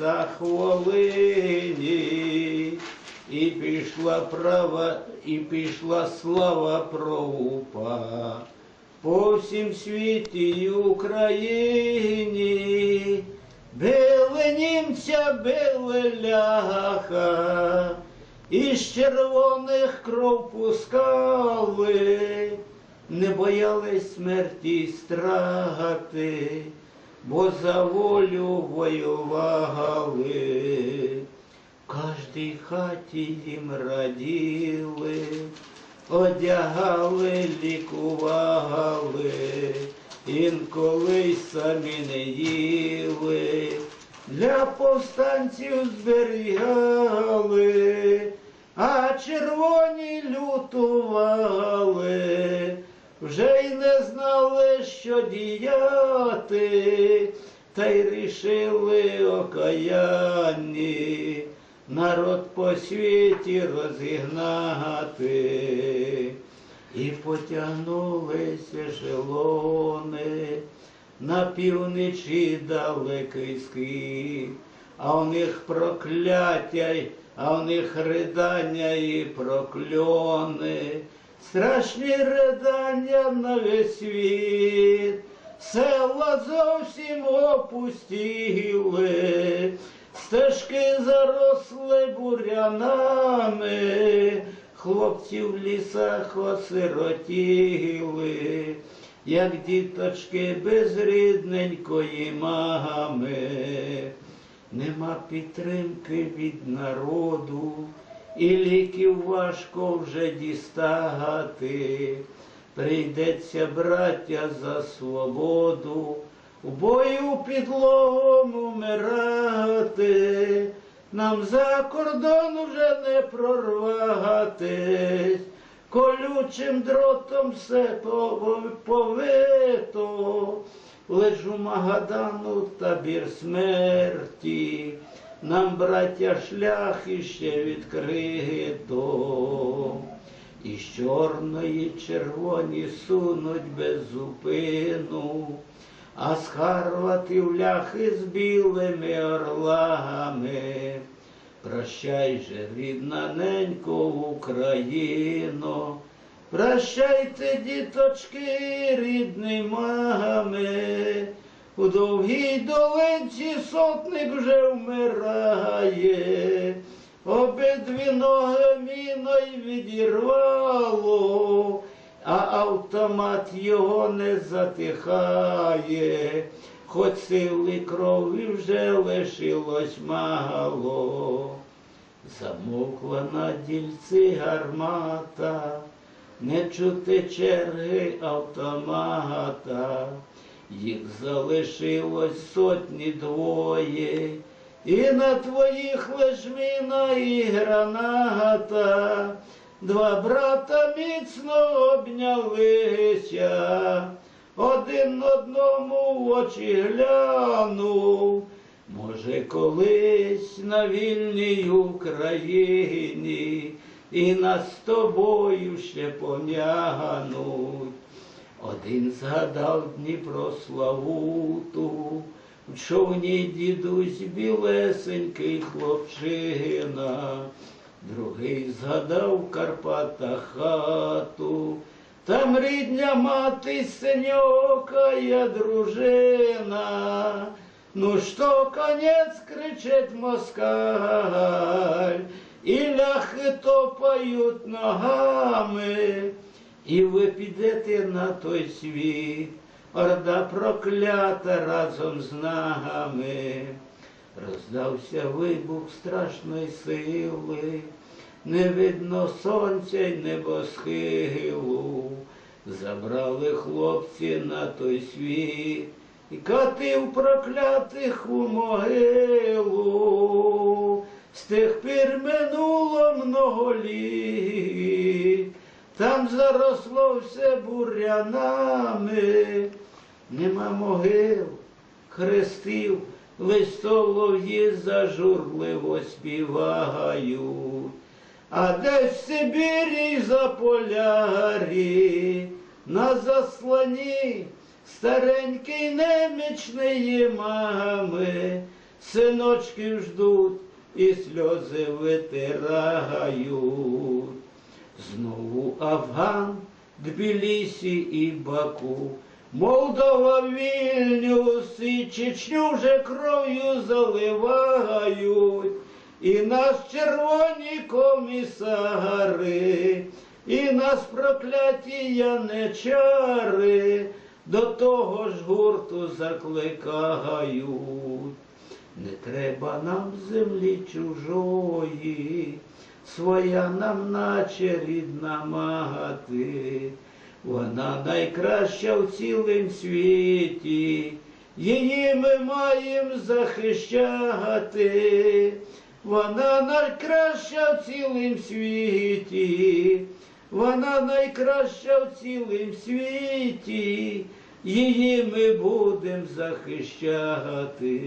лісах Волині, і пішла права, і пішла слава про упа. По всім світі й Україні. Били німця, били ляха, із червоних кров пускали, не боялись смерті страти, бо за волю воювали. В кожній хаті їм раділи, одягали, лікували, інколи самі не їли, для повстанців зберігали, а червоні лютували, вже й не знали, що діяти, та й рішили окаянні. Народ по світі розігнати. І потягнулися желони на півничі далекий схід, а у них прокляття, а у них ридання і прокльони, страшні ридання на весь світ, села зовсім опустіли, стежки заросли бурянами, хлопці в лісах осиротіли, як діточки без рідненької мами. Нема підтримки від народу, і ліків важко вже дістати. Прийдеться браття за свободу, у бою підлогом умирати. Нам за кордон вже не прорватись, колючим дротом все пов- повито, лежу Магадану табір смерті, нам, браття, шлях іще відкрито. І з чорної червоні сунуть без зупину, а з Харватів ляхи з білими орлами. Прощай же, рідна ненько Україно, прощайте, діточки, рідний мами. У довгій долинці сотник вже вмирає, обидві ноги міной відірвало, а автомат його не затихає, хоч сили крові вже лишилось мало. Замовкла на дільці гармата, не чути черги автомата, їх залишилось сотні двоє, і на твоїх лиш і граната, два брата міцно обнялися, один одному в очі глянув. Може, колись на вільній Україні і нас з тобою ще пом'януть. Один згадав Дніпро Славуту, в човні дідусь білесенький хлопчина, другий згадав в Карпатах хату, там рідня мати синьокая дружина. Ну что, конец, кричит москаль, і ляхи топають ногами, і ви підете на той світ, орда проклята разом з нагами. Роздався вибух страшної сили, не видно сонця й небосхилу, забрали хлопці на той світ і катив проклятих у могилу. З тих пір минуло много літ, там заросло все бурянами, нема могил, хрестів, листолов'ї зажурливо співають. А десь в Сибірі за полярі, на заслоні старенький немічної мами, синочки ждуть і сльози витирають. Афган, Тбілісі і Баку, Молдова, Вільнюс і Чечню вже кров'ю заливають, і нас червоні комісари, і нас прокляті яничари, до того ж гурту закликають. Не треба нам землі чужої, своя нам наче рідна мати, вона найкраща в цілім світі, її ми маємо захищати, вона найкраща в цілім світі, вона найкраща в цілім світі, її ми будемо захищати.